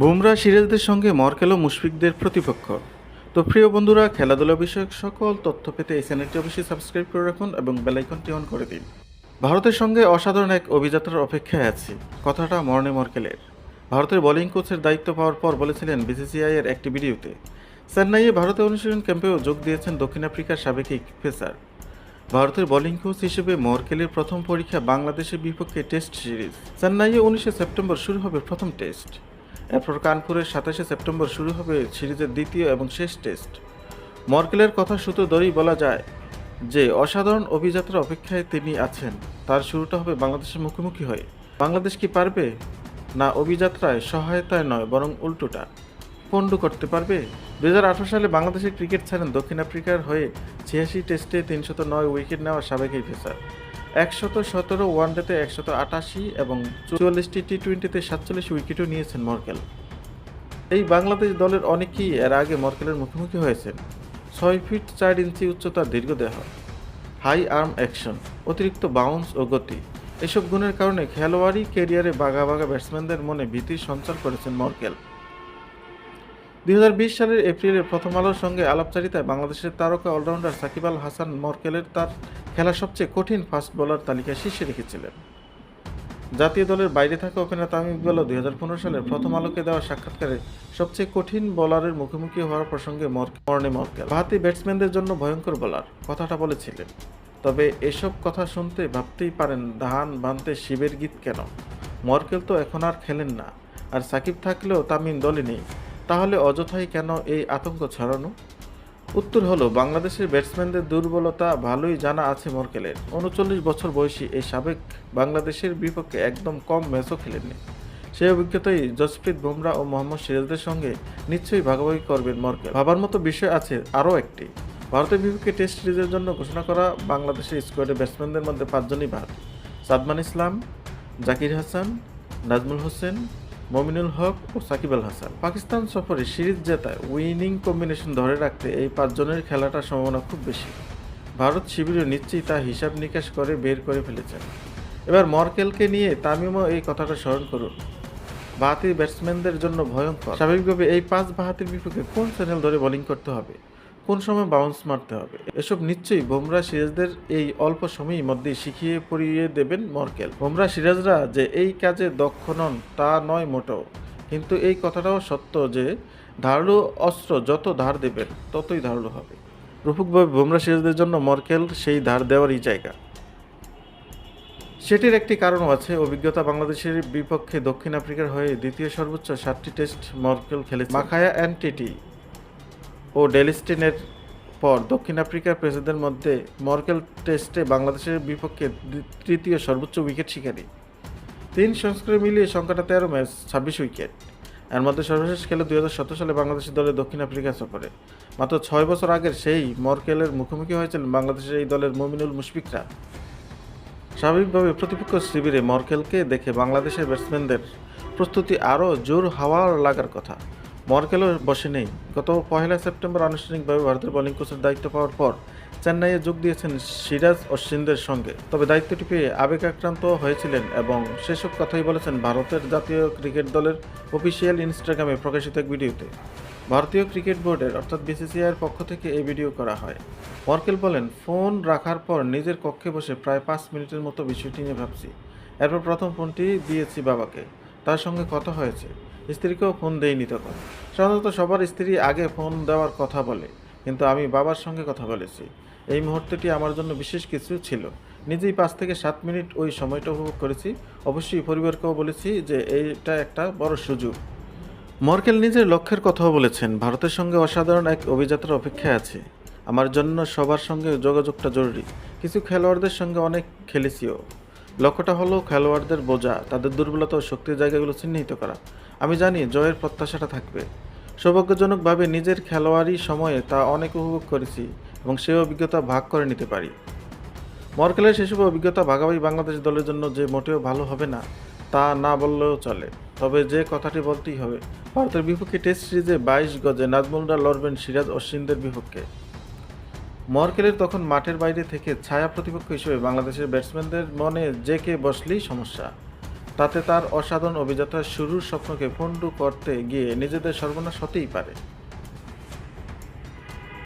বুমরা সিরাজদের সঙ্গে মর্কেল মুশফিকদের প্রতিপক্ষ। তো প্রিয় বন্ধুরা, খেলাধুলা বিষয়ক সকল তথ্য পেতে এই চ্যানেলটি অবশ্যই সাবস্ক্রাইব করে রাখুন এবং বেলাইকনটি অন করে দিন। ভারতের সঙ্গে অসাধারণ এক অভিযাত্রার অপেক্ষায় আছি, কথাটা মর্নে মর্কেলের। ভারতের বোলিং কোচের দায়িত্ব পাওয়ার পর বলেছিলেন বিসিসিআই এর একটি ভিডিওতে, চেন্নাইয়ে ভারতে অনুশীলন ক্যাম্পেও যোগ দিয়েছেন দক্ষিণ আফ্রিকার সাবেক পেসার ভারতের বোলিং কোচ হিসেবে মর্কেলের প্রথম পরীক্ষা বাংলাদেশের বিপক্ষে টেস্ট সিরিজ। চেন্নাইয়ে উনিশে সেপ্টেম্বর শুরু হবে প্রথম টেস্ট। এরপর কানপুরের সাতাশে সেপ্টেম্বর শুরু হবে সিরিজের দ্বিতীয় এবং শেষ টেস্ট। মর্কেলের কথা সূত্র ধরেই বলা যায় যে, অসাধারণ অভিযাত্রা অপেক্ষায় তিনি আছেন। তার শুরুটা হবে বাংলাদেশের মুখোমুখি হয়ে। বাংলাদেশ কি পারবে? না, অভিযাত্রায় সহায়তায় নয়, বরং উল্টোটা। পণ্ড করতে পারবে? দু হাজার আঠেরো সালে বাংলাদেশের ক্রিকেট ছাড়েন দক্ষিণ আফ্রিকার হয়ে ছিয়াশি টেস্টে তিনশত নয় উইকেট নেওয়া সাবেক এই পেসার। একশত সতেরো ওয়ানডেতে একশত আটাশি এবং চুয়াল্লিশটি টি টোয়েন্টিতে সাতচল্লিশ উইকেটও নিয়েছেন মর্কেল। এই বাংলাদেশ দলের অনেকেই এর আগে মর্কেলের মুখোমুখি হয়েছেন ছয় ফিট চার ইঞ্চি উচ্চতার দীর্ঘ দেহ, হাই আর্ম অ্যাকশন, অতিরিক্ত বাউন্স ও গতি। এসব গুণের কারণে খেলোয়াড়ি কেরিয়ারে বাঘা বাঘা ব্যাটসম্যানদের মনে ভীতির সঞ্চার করেছেন মর্কেল। দুই হাজার বিশ সালের এপ্রিলে প্রথম আলোর সঙ্গে আলাপচারিতায় বাংলাদেশের তারকা অলরাউন্ডার সাকিব আল হাসান মর্কেলের তার খেলা সবচেয়ে কঠিন ফাস্ট বোলার তালিকায় শীর্ষে রেখেছিলেন। জাতীয় দলের বাইরে থাকা ওপেনার তামিম ইকবালও দুই সালের প্রথম আলোকে দেওয়া সাক্ষাৎকারে সবচেয়ে কঠিন বোলারের মুখোমুখি হওয়ার প্রসঙ্গে মর- মর্নে মর্কেল। বাহাতি ব্যাটসম্যানদের জন্য ভয়ঙ্কর বোলার, কথাটা বলেছিলেন। তবে এসব কথা শুনতে ভাবতেই পারেন, ধান বানতে শিবের গীত কেন? মর্কেল তো এখন আর খেলেন না। আর সাকিব থাকলেও তামিম দলে নেই। তাহলে অযথাই কেন এই আতঙ্ক ছড়ানো? উত্তর হলো, বাংলাদেশের ব্যাটসম্যানদের দুর্বলতা ভালোই জানা আছে মর্কেলের। উনচল্লিশ বছর বয়সী এই সাবেক বাংলাদেশের বিপক্ষে একদম কম ম্যাচও খেলেননি। সেই অভিজ্ঞতাই জসপ্রীত বুমরা ও মোহাম্মদ সিরাজদের সঙ্গে নিশ্চয়ই ভাগাভাগি করবেন মর্কেল। ভাবার মতো বিষয় আছে আরও একটি। ভারতের বিপক্ষে টেস্ট সিরিজের জন্য ঘোষণা করা বাংলাদেশের স্কোয়াডের ব্যাটসম্যানদের মধ্যে পাঁচজনই বাদ। সাদমান ইসলাম, জাকির হাসান, নাজমুল হোসেন মমিনুল হক ও সাকিব আল হাসান। পাকিস্তান সফরে সিরিজ জেতায় উইনিং কম্বিনেশন ধরে রাখতে এই পাঁচজনের খেলাটার সম্ভাবনা খুব বেশি। ভারত শিবিরও নিশ্চয়ই তা হিসাব নিকাশ করে বের করে ফেলেছেন। এবার মর্কেলকে নিয়ে তামিমও এই কথাটা স্মরণ করুন। বাহাতি ব্যাটসম্যানদের জন্য ভয়ঙ্কর। স্বাভাবিকভাবে এই পাঁচ বাহাতির বিপক্ষে কোন চ্যানেল ধরে বোলিং করতে হবে? কোন সময় বাউন্স মারতে হবে? এসব নিশ্চয়ই বুমরা সিরাজদের এই অল্প সময়ের মধ্যেই শিখিয়ে পড়িয়ে দেবেন মর্কেল। বুমরা সিরাজরা যে এই কাজে দক্ষ নন, তা নয় মোটেও। কিন্তু এই কথাটাও সত্য যে, ধারালো অস্ত্র যত ধার দেবেন, ততই ধারালো হবে। রূপকভাবে বুমরা সিরাজদের জন্য মর্কেল সেই ধার দেওয়ারই জায়গা। সেটির একটি কারণও আছে। অভিজ্ঞতা বাংলাদেশের বিপক্ষে দক্ষিণ আফ্রিকার হয়ে দ্বিতীয় সর্বোচ্চ সাতটি টেস্ট মর্কেল খেলেছে। মাখায়া অ্যান্টিটি ও ডেলিস্টিনের পর দক্ষিণ আফ্রিকার পেসারদের মধ্যে মর্কেল টেস্টে বাংলাদেশের বিপক্ষে তৃতীয় সর্বোচ্চ উইকেট শিকারী। তিন সংস্করণ মিলিয়ে সংখ্যাটা তেরো ম্যাচ, ছাব্বিশ উইকেট। এর মধ্যে সর্বশেষ খেলে দুই হাজার সতেরো সালে বাংলাদেশের দলে দক্ষিণ আফ্রিকা সফরে। মাত্র ছয় বছর আগের সেই মর্কেলের মুখোমুখি হয়েছিলেন বাংলাদেশের এই দলের মমিনুল মুশফিকরা। স্বাভাবিকভাবে প্রতিপক্ষ শিবিরে মর্কেলকে দেখে বাংলাদেশের ব্যাটসম্যানদের প্রস্তুতি আরও জোর হাওয়া লাগার কথা। মর্কেলও বসে নেই। গত পহেলা সেপ্টেম্বর আনুষ্ঠানিকভাবে ভারতের বোলিং কোচের দায়িত্ব পাওয়ার পর চেন্নাইয়ে যোগ দিয়েছেন সিরাজ ও অশ্বিনদের সঙ্গে। তবে দায়িত্বটি পেয়ে আবেগ আক্রান্ত হয়েছিলেন এবং সেসব কথাই বলেছেন ভারতের জাতীয় ক্রিকেট দলের অফিসিয়াল ইনস্টাগ্রামে প্রকাশিত এক ভিডিওতে। ভারতীয় ক্রিকেট বোর্ডের অর্থাৎ বিসিসিআইয়ের পক্ষ থেকে এই ভিডিও করা হয়। মর্কেল বলেন, ফোন রাখার পর নিজের কক্ষে বসে প্রায় পাঁচ মিনিটের মতো বিষয়টি নিয়ে ভাবছি। এরপর প্রথম ফোনটি দিয়েছি বাবাকে। তার সঙ্গে কথা হয়েছে। স্ত্রীকেও ফোন দেয়নি তখন। সাধারণত সবার স্ত্রী আগে ফোন দেওয়ার কথা বলে, কিন্তু আমি বাবার সঙ্গে কথা বলেছি। এই মুহূর্তটি আমার জন্য বিশেষ কিছু ছিল। নিজেই পাঁচ থেকে সাত মিনিট ওই সময়টা উপভোগ করেছি। অবশ্যই পরিবারকেও বলেছি যে এইটা একটা বড় সুযোগ। মর্কেল নিজের লক্ষ্যের কথাও বলেছেন, ভারতের সঙ্গে অসাধারণ এক অভিযাত্রার অপেক্ষায় আছে। আমার জন্য সবার সঙ্গে যোগাযোগটা জরুরি। কিছু খেলোয়াড়দের সঙ্গে অনেক খেলেছিও। লক্ষ্যটা হলো খেলোয়াড়দের বোঝা, তাদের দুর্বলতা ও শক্তির জায়গাগুলো চিহ্নিত করা। আমি জানি জয়ের প্রত্যাশাটা থাকবে। সৌভাগ্যজনকভাবে নিজের খেলোয়াড়ি সময়ে তা অনেক উপভোগ করেছি এবং সেই অভিজ্ঞতা ভাগ করে নিতে পারি। মর্কেলের সেসব অভিজ্ঞতা ভাগাভাগি বাংলাদেশ দলের জন্য যে মোটেও ভালো হবে না, তা না বললেও চলে। তবে যে কথাটি বলতেই হবে, ভারতের বিপক্ষে টেস্ট সিরিজে বাইশ গজে নাজমুলরা লড়বেন সিরাজ অশ্বিনদের বিপক্ষে। মর্কেলের তখন মাঠের বাইরে থেকে ছায়া প্রতিপক্ষ হিসেবে বাংলাদেশের ব্যাটসম্যানদের মনে যে কে বসলেই সমস্যা। তাতে তার অসাধারণ অভিযাত্রার শুরুর স্বপ্নকে পণ্ডু করতে গিয়ে নিজেদের সর্বনাশ হতেই পারে।